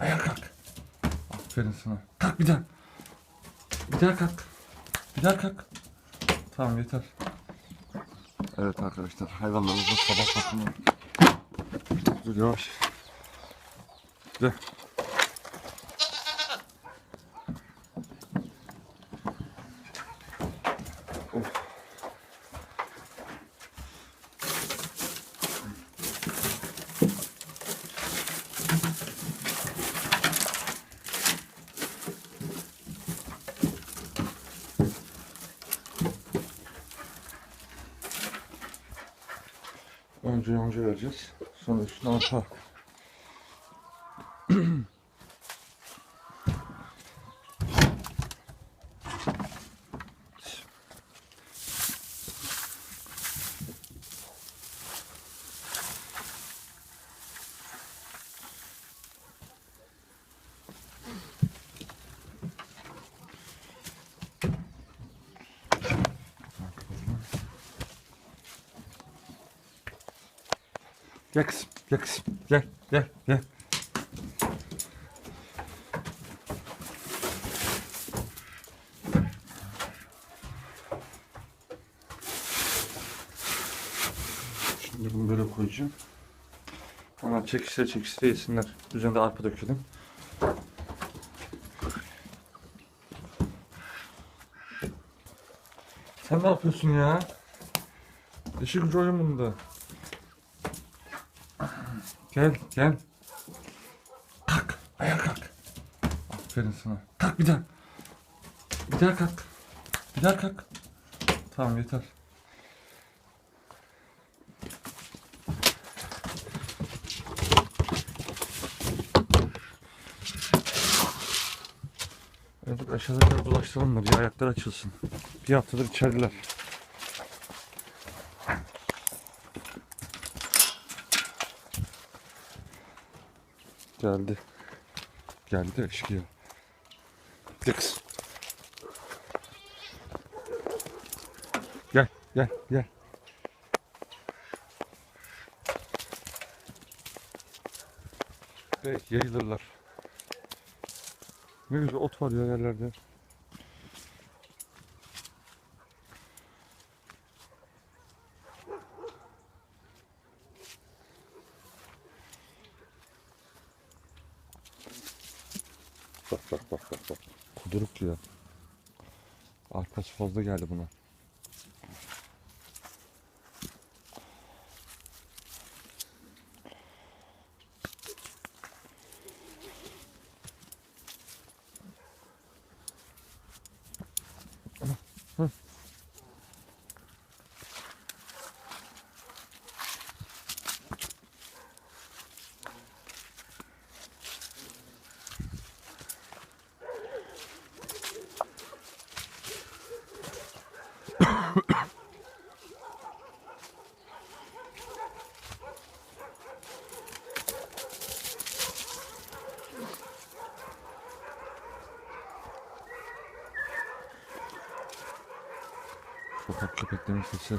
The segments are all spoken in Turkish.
Ayağa kalk. Aferin sana. Kalk bir daha. Bir daha kalk. Bir daha kalk. Tamam yeter. Evet arkadaşlar hayvanlarımızın sabah bakımı. Dur yavaş. Gel. Önce yonca vereceğiz. Sonra üstüne arpa. Gel kızım, gel kızım. Gel, gel, gel. Şimdi bunu böyle koyacağım. Onlar çekişte çekişte yesinler. Üzerine de arpa dökelim. Sen ne yapıyorsun ya? İşi gücü bunda. Gel gel. Kalk. Ayağa kalk. Aferin sana. Kalk bir daha. Bir daha kalk. Bir daha kalk. Tamam yeter. Evet aşağıdakileri bulaştıralım da bir ayaklar açılsın. Bir haftadır içerideler. Geldi. Geldi eşkıya. Gel kız. Gel, gel, gel. Evet, yayılırlar. Ne güzel ot var ya yerlerde. Bak bak bak bak bak. Kuduruk ya. Arkası fazla geldi buna. Sokak köpeklerin sesi.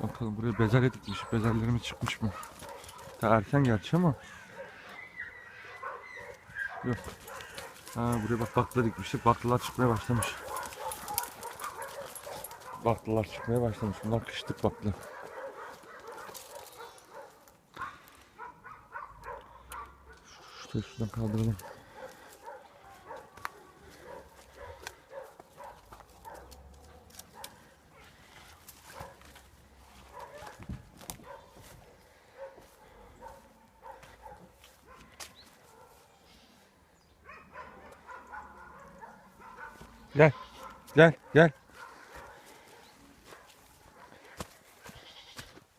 Bakalım buraya bezelye dikmiş. Bezellerimiz çıkmış mı? Daha erken gerçi ama. Yok. Ha buraya bak bakla dikmiştik. Baklalar çıkmaya başlamış. Baklalar çıkmaya başlamış. Bunlar kışlık bakla. Şurayı şuradan kaldıralım. Gel. Gel. Gel.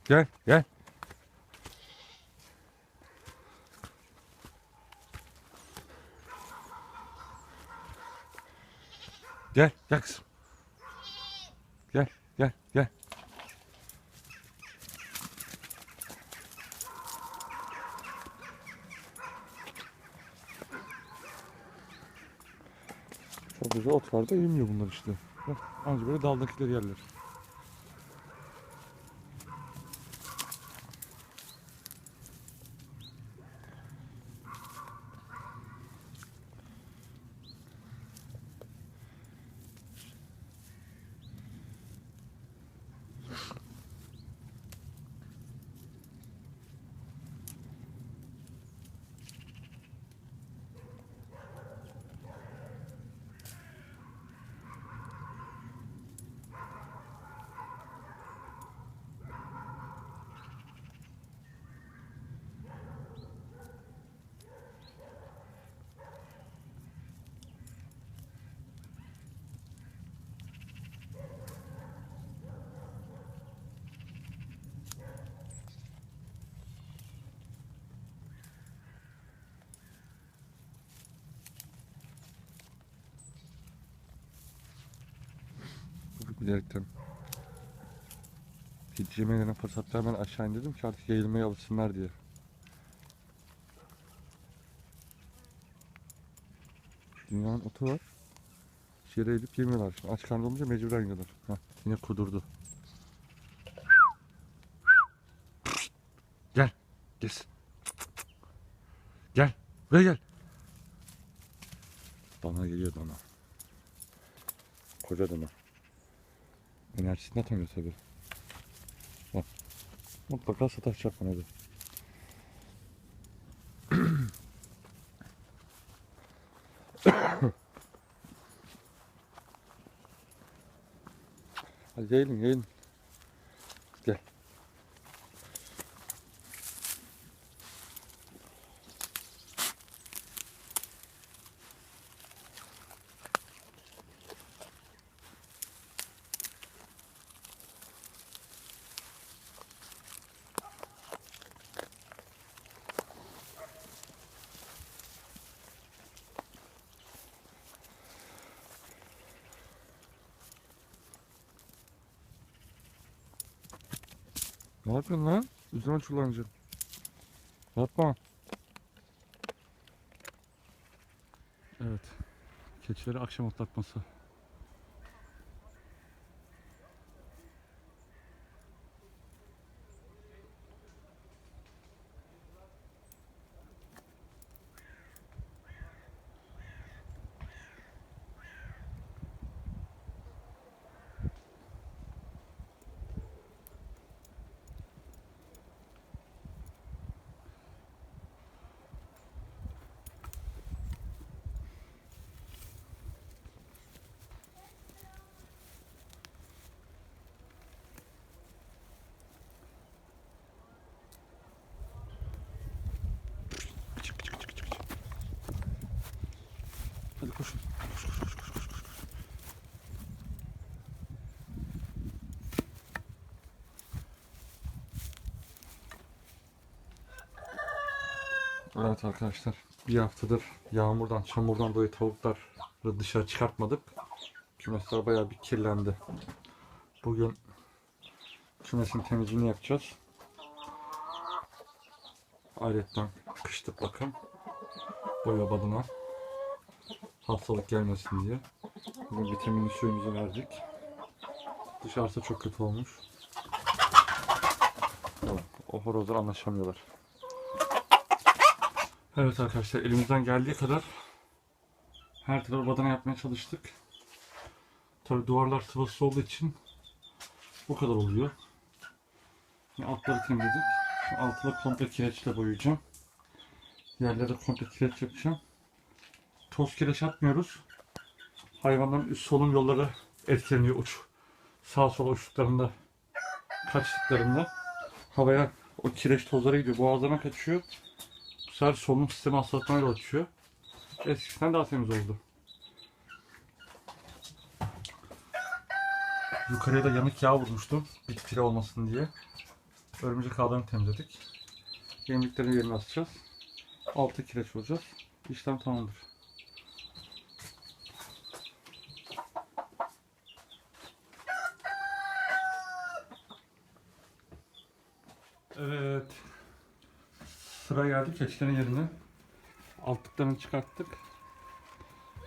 Gel. Gel. Gel. Gel kızım. Gel. Gel. Gel. Güzel ot var da yemiyor bunlar işte. Bak anca böyle daldakileri yerler. Bilerekten. Gideceğime gelen fırsatta hemen aşağı indirdim ki artık yayılmaya alışsınlar diye. Dünyanın otu var. Yere edip yemiyorlar. Şimdi aç karnı olunca mecburen yiyorlar. Heh, yine kudurdu. Gel. Gez. Gel. Buraya gel. Dana geliyor dana. Koca dana. Enerjisini atamıyor tabi. Bak. Mutlaka sataşacak bana da. Hadi yayılın yayılın. Ne yapıyorsun lan? Üzerine çullanacaksın. Yapma. Evet. Keçileri akşam otlatması. Koşun. Koş koş koş koş koş. koş. Evet arkadaşlar bir haftadır yağmurdan çamurdan dolayı tavukları dışarı çıkartmadık. Kümesler bayağı bir kirlendi. Bugün kümesin temizliğini yapacağız. Ayrıca kışlık bakım. Boya badına hastalık gelmesin diye. Bugün vitaminli suyumuzu verdik. Dışarısı çok kötü olmuş. O horozlar anlaşamıyorlar. Evet arkadaşlar elimizden geldiği kadar her tarafı badana yapmaya çalıştık. Tabi duvarlar sıvasız olduğu için bu kadar oluyor. Şimdi altları temizledik. Altını komple kireçle boyayacağım. Yerlere komple kireç yapacağım toz kireç atmıyoruz. Hayvanların üst solunum yolları etkileniyor uç. Sağ sola uçtuklarında kaçtıklarında havaya o kireç tozları gidiyor. Boğazlarına kaçıyor. Bu sefer solunum sistemi hastalıklarına yol açıyor. Eskisinden daha temiz oldu. Yukarıya da yanık yağ vurmuştum. Bit pire olmasın diye. Örümcek ağlarını temizledik. Yemliklerin yerine asacağız. Altı kireç olacağız. İşlem tamamdır. Evet. Sıra geldi keçilerin yerine. Altlıklarını çıkarttık.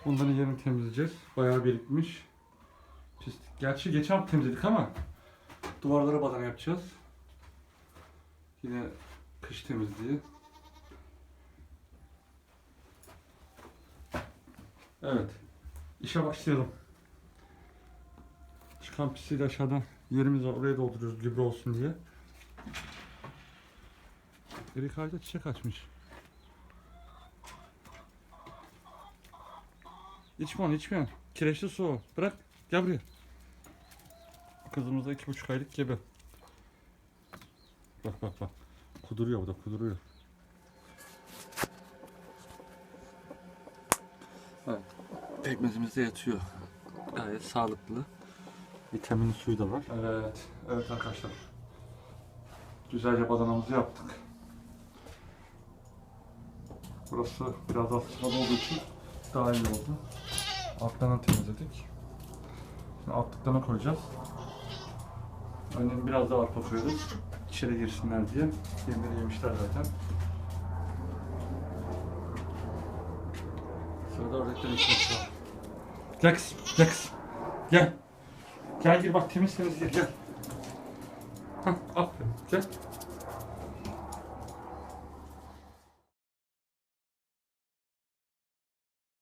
Bunların yerini temizleyeceğiz. Bayağı birikmiş. Pislik. Gerçi geçen hafta temizledik ama duvarlara badana yapacağız. Yine kış temizliği. Evet. İşe başlayalım. Çıkan pisliği de aşağıdan yerimiz var. Oraya dolduruyoruz gübre olsun diye. Erik ağacı çiçek açmış. İçme onu içme. Kireçli su o. Bırak. Gel buraya. Kızımız da iki buçuk aylık gebe. Bak bak bak. Kuduruyor bu da kuduruyor. Evet. Pekmezimiz de yatıyor. Gayet sağlıklı. Vitamin suyu da var. Evet. Evet arkadaşlar. Güzelce badanamızı yaptık. Burası biraz daha sıcak olduğu için daha iyi oldu. Altlarını temizledik. Şimdi altlıklarına koyacağız. Önce biraz daha arpa koyuyoruz. İçeri girsinler diye. Yemleri yemişler zaten. Sırada ördekler içmesi var. Gel kızım, gel kızım. Gel. Gel gir bak temiz temiz gir gel. Hah, aferin. Gel.